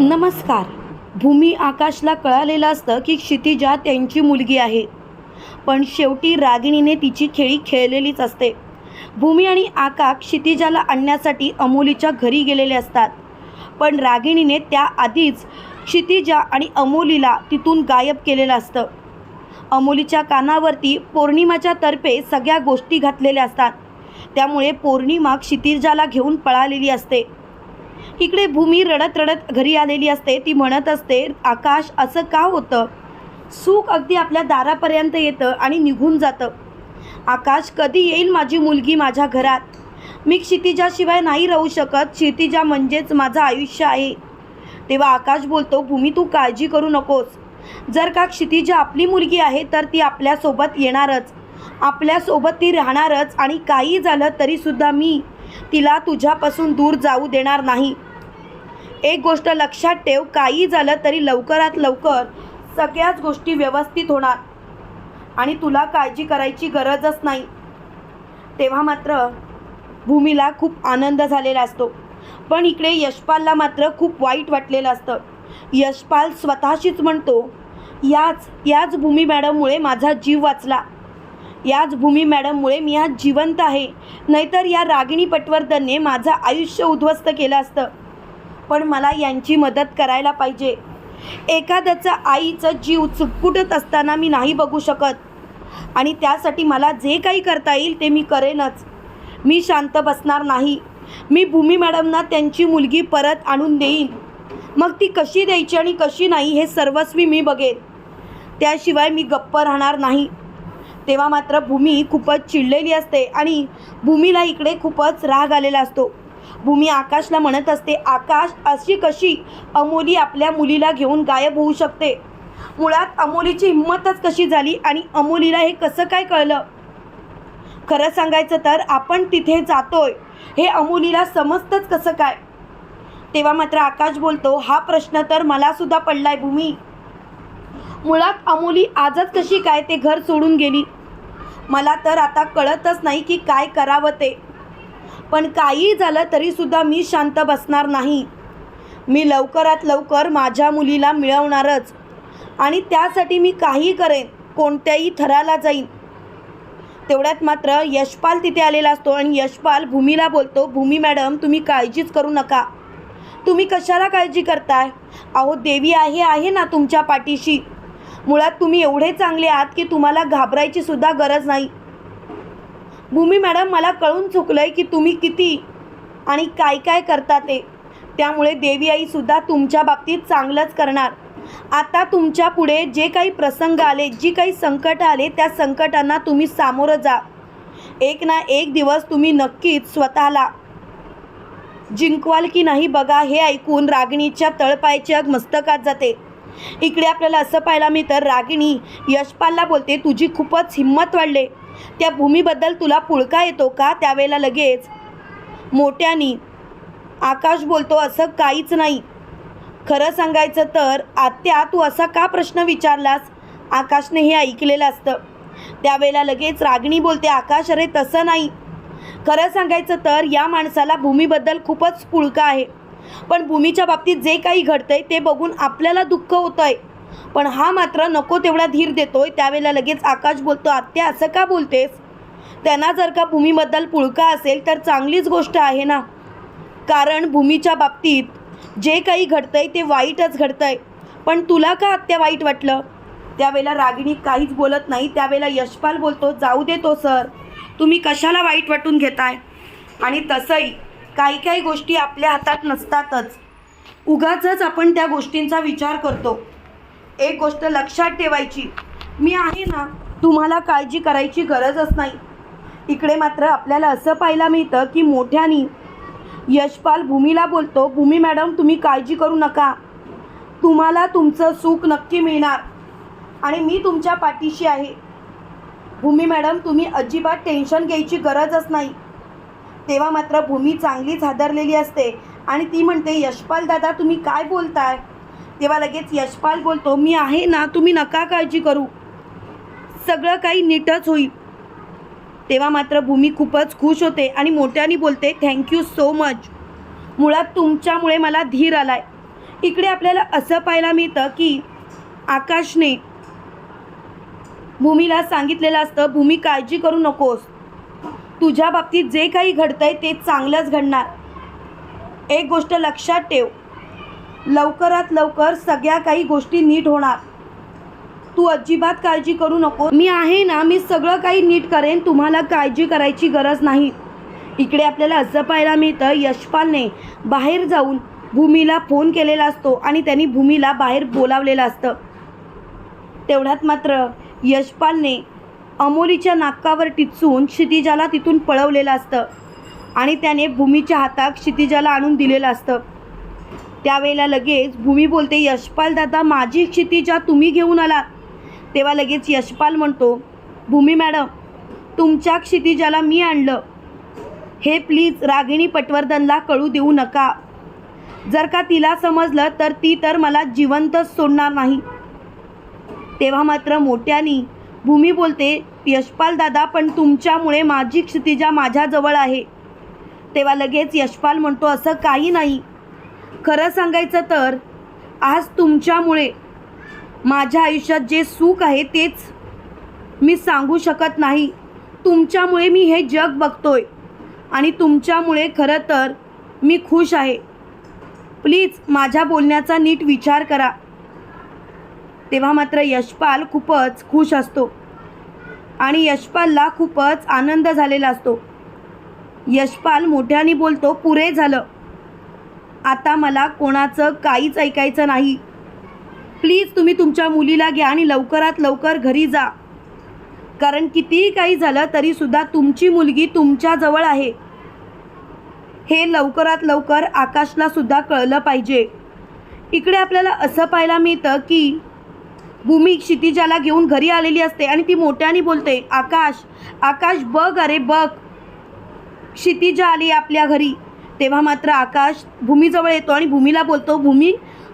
नमस्कार. भूमी आकाशला कळालेलं असतं की क्षितिजा त्यांची मुलगी आहे. पण शेवटी रागिणीने तिची खेळी खेळलेलीच असते. भूमी आणि आका क्षितिजाला आणण्यासाठी अमोलीच्या घरी गेलेले असतात. पण रागिणीने त्या आधीच क्षितिजा आणि अमोलीला तिथून गायब केलेलं असतं. अमोलीच्या कानावरती पौर्णिमाच्या तर्फे सगळ्या गोष्टी घातलेल्या असतात. त्यामुळे पौर्णिमा क्षितिजाला घेऊन पळालेली असते. इकडे भूमी रडत रडत घरी आलेली असते. ती म्हणत असते आकाश असं का होतं? सुख अगदी आपल्या दारापर्यंत येतं आणि निघून जातं. आकाश कधी येईल माझी मुलगी माझ्या घरात? मी क्षितिजाशिवाय नाही राहू शकत. क्षितिजा म्हणजेच माझं आयुष्य आहे. तेव्हा आकाश बोलतो भूमी तू काळजी करू नकोस. जर का क्षितिजा आपली मुलगी आहे तर ती आपल्यासोबत येणारच. आपल्यासोबत ती राहणारच आणि काही झालं तरीसुद्धा मी तिला तुझ्यापासून दूर जाऊ देणार नाही. एक गोष्ट लक्षात ठेव काही झालं तरी लवकरात लवकर सगळ्याच गोष्टी व्यवस्थित होणार आणि तुला काळजी करायची गरजच नाही. तेव्हा मात्र भूमीला खूप आनंद झालेला असतो. पण इकडे यशपालला मात्र खूप वाईट वाटलेलं असतं. यशपाल स्वतःशीच म्हणतो याच याच भूमी मॅडममुळे माझा जीव वाचला. याच भूमी मॅडममुळे मी आज जिवंत आहे. नाहीतर या रागिणी पटवर्धनने माझं आयुष्य उद्ध्वस्त केलं असतं. पण मला यांची मदत करायला पाहिजे. एखाद्याचं आईचं जीव चुटपुटत असताना मी नाही बघू शकत. आणि त्यासाठी मला जे काही करता येईल ते मी करेनच. मी शांत बसणार नाही. मी भूमी मॅडमना त्यांची मुलगी परत आणून देईन. मग ती कशी द्यायची आणि कशी नाही हे सर्वस्वी मी बघेन. त्याशिवाय मी गप्प राहणार नाही. तेव्हा मात्र भूमी खूपच चिडलेली असते आणि भूमीला इकडे खूपच राग आलेला असतो. भूमी आकाशला म्हणत असते आकाश अशी कशी अमोली आपल्या मुलीला घेऊन गायब होऊ शकते? मुळात अमोलीची हिंमतच कशी झाली आणि अमोलीला हे कसं काय कळलं? खरं सांगायचं तर आपण तिथे जातोय. हे अमोलीला समजतंच कसं काय? तेव्हा मात्र आकाश बोलतो हा प्रश्न तर मला सुद्धा पडलाय भूमी. मुळात अमोली आजच कशी काय ते घर सोडून गेली? मला तर आता कळतच नाही की काय करावं ते. पण काही झालं तरीसुद्धा मी शांत बसणार नाही. मी लवकरात लवकर माझ्या मुलीला मिळवणारच आणि त्यासाठी मी काही करेन कोणत्याही थराला जाईन. तेवढ्यात मात्र यशपाल तिथे आलेला असतो आणि यशपाल भूमीला बोलतो भूमी मॅडम तुम्ही काळजीच करू नका. तुम्ही कशाला काळजी करताय? अहो देवी आहे आहे ना तुमच्या पाठीशी. मुळात तुम्ही एवढे चांगले आहात की तुम्हाला घाबरायची सुद्धा गरज नाही. भूमी मॅडम मला कळून चुकलं आहे की तुम्ही किती आणि काय काय करता ते. त्यामुळे देवी आईसुद्धा तुमच्या बाबतीत चांगलंच करणार. आता तुमच्यापुढे जे काही प्रसंग आले जी काही संकट आले त्या संकटांना तुम्ही सामोरं जा. एक ना एक दिवस तुम्ही नक्कीच स्वतःला जिंकवाल की नाही बघा हे ऐकून रागिणीच्या तळपायच्या मस्तकात जाते. इकडे आपल्याला असं पाहायला मिळतं रागिणी यशपालला बोलते तुझी खूपच हिंमत वाढले. त्या भूमीबद्दल तुला पुळका येतो का? त्यावेळेला लगेच मोठ्यानी आकाश बोलतो असं काहीच नाही. खरं सांगायचं तर आत्या तू असा का प्रश्न विचारलास? आकाशने हे ऐकलेलं असतं. त्यावेळेला लगेच रागिणी बोलते आकाश अरे तसं नाही. खरं सांगायचं तर या माणसाला भूमीबद्दल खूपच पुळका आहे. पण भूमीच्या बाबतीत जे काही घडतंय ते बघून आपल्याला दुःख होतं आहे पण हा मात्र नको तेवढा धीर देतोय. त्यावेळेला लगेच आकाश बोलतो आत्या असं का बोलतेस? त्यांना जर का भूमीबद्दल पुळका असेल तर चांगलीच गोष्ट आहे ना. कारण भूमीच्या बाबतीत जे काही घडतंय ते वाईटच घडतंय. पण तुला का आत्या वाईट वाटलं? त्यावेळेला रागिणी काहीच बोलत नाही. त्यावेळेला यशपाल बोलतो जाऊ दे तो सर. तुम्ही कशाला वाईट वाटून घेताय? आणि तसंही काही काही गोष्टी आपल्या हातात नसतातच. उगाचच आपण त्या गोष्टींचा विचार करतो. एक गोष्ट लक्षात ठेवायची. मी आहे ना तुम्हाला काळजी करायची गरजच नाही. इकडे मात्र आपल्याला असं पाहायला मिळतं की मोठ्यानी यशपाल भूमीला बोलतो भूमी मॅडम तुम्ही काळजी करू नका. तुम्हाला तुमचं सुख नक्की मिळणार. आणि मी तुमच्या पाठीशी आहे. भूमी मॅडम तुम्ही अजिबात टेन्शन घ्यायची गरजच नाही. तेव्हा मात्र भूमी चांगलीच हादरलेली असते. आणि ती म्हणते यशपाल दादा तुम्ही काय बोलताय? तेव्हा लगेच यशपाल बोलतो मी आहे ना तुम्ही नका काळजी करू. सगळं काही नीटच होईल. तेव्हा मात्र भूमी खूपच खुश होते आणि मोठ्याने बोलते थँक्यू सो मच मुळात तुमच्यामुळे मला धीर आलाय. इकडे आपल्याला असं पाहायला मिळतं की आकाशने भूमीला सांगितलेलं असतं भूमी काळजी करू नकोस. तुझ्या बाबतीत जे काही घडतंय ते चांगलंच घडणार. एक गोष्ट लक्षात ठेव. लवकरात लवकर सगळ्या काही गोष्टी नीट होणार. तू अजिबात काळजी करू नको. मी आहे ना मी सगळं काही नीट करेन तुम्हाला काळजी करायची गरज नाही. इकडे आपल्याला असं पाहायला मिळतं यशपालने बाहेर जाऊन भूमीला फोन केलेला असतो आणि त्यांनी भूमीला बाहेर बोलावलेलं असतं. तेवढ्यात मात्र यशपालने अमोलीच्या नाकावर टिचून क्षितिजाला तिथून पळवलेलं असतं. आणि त्याने भूमीच्या हातात क्षितिजाला आणून दिलेलं असतं. त्यावेळेला लगेच भूमी बोलते यशपाल दादा माझी क्षितिजा तुम्ही घेऊन आलात तेव्हा लगेच यशपाल म्हणतो भूमी मॅडम तुमच्या क्षितिजाला मी आणलं. हे प्लीज रागिणी पटवर्धनला कळू देऊ नका. जर का तिला समजलं तर ती तर मला जिवंतच सोडणार नाही. तेव्हा मात्र मोठ्यानी भूमी बोलते यशपाल दादा पण तुमच्यामुळे माझी क्षितिजा माझ्याजवळ आहे. तेव्हा लगेच यशपाल म्हणतो असं काही नाही. खरं सांगायचं तर आज तुमच्यामुळे माझ्या आयुष्यात जे सुख आहे तेच मी सांगू शकत नाही. तुमच्यामुळे मी हे जग बघतोय आणि तुमच्यामुळे खरं तर मी खुश आहे. प्लीज माझ्या बोलण्याचा नीट विचार करा. तेव्हा मात्र यशपाल खूपच खुश असतो. आणि यशपालला खूपच आनंद झालेला असतो. यशपाल मोठ्याने बोलतो पुरे झालं. आता मला कोणाचं काहीच ऐकायचं नाही. प्लीज तुम्ही तुमच्या मुलीला घ्या आणि लवकरात लवकर घरी जा. कारण कितीही काही झालं तरीसुद्धा तुमची मुलगी तुमच्याजवळ आहे. हे लवकरात लवकर आकाशलासुद्धा कळलं पाहिजे. इकडे आपल्याला असं पाहायला मिळतं की भूमी क्षितिजाला घेऊन घरी आलेली असते आणि ती मोठ्याने बोलते आकाश आकाश बघ अरे बघ. क्षितिजा आली आपल्या घरी. तेव्हा मात्र आकाश भूमीजवळ येतो आणि भूमीला बोलतो भूमी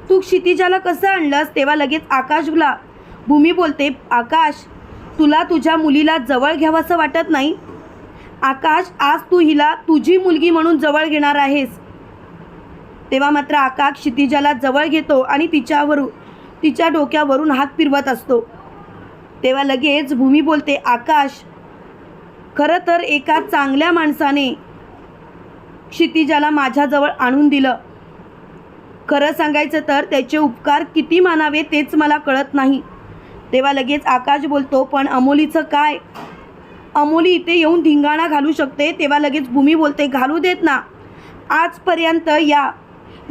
तू क्षितिजाला कसं आणलंस? तेव्हा लगेच आकाशला भूमी बोलते आकाश तुला तुझ्या मुलीला जवळ घ्यावंसं वाटत नाही? आकाश आज तू हिला तुझी मुलगी म्हणून जवळ घेणार आहेस. तेव्हा मात्र आकाश क्षितिजाला जवळ घेतो आणि तिच्यावरून तिच्या डोक्यावरून हात फिरवत असतो. तेव्हा लगेच भूमी बोलते आकाश खरं तर एका चांगल्या माणसाने क्षितिजाला माझ्याजवळ आणून दिलं. खरं सांगायचं तर त्याचे उपकार किती मानावे तेच मला कळत नाही. तेव्हा लगेच आकाश बोलतो पण अमोलीचं काय? अमोली इथे येऊन धिंगाणा घालू शकते. तेव्हा लगेच भूमी बोलते घालू देत ना. आजपर्यंत या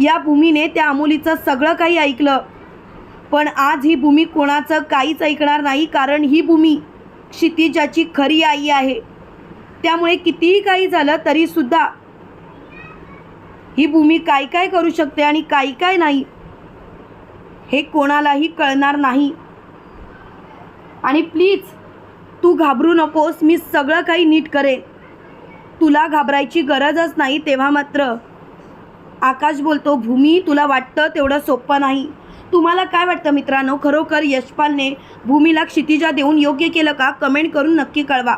या भूमीने त्या अमोलीचं सगळं काही ऐकलं. पण आज ही भूमी कोणाचं काहीच ऐकणार नाही कारण ही भूमी क्षितिजाची खरी आई आहे. त्यामुळे कितीही काही झालं तरीसुद्धा ही भूमी काय काय करू शकते आणि काय काय नाही हे कोणालाही कळणार नाही. आणि प्लीज तू घाबरू नकोस मी सगळं काही नीट करेन. तुला घाबरायची गरजच नाही तेव्हा मात्र आकाश बोलतो भूमी तुला वाटतं तेवढं सोपं नाही. तुम्हाला काय वाटतं मित्रांनो? खरोखर यशपालने भूमीला क्षितिजा देऊन योग्य केलं का? कमेंट करून नक्की कळवा.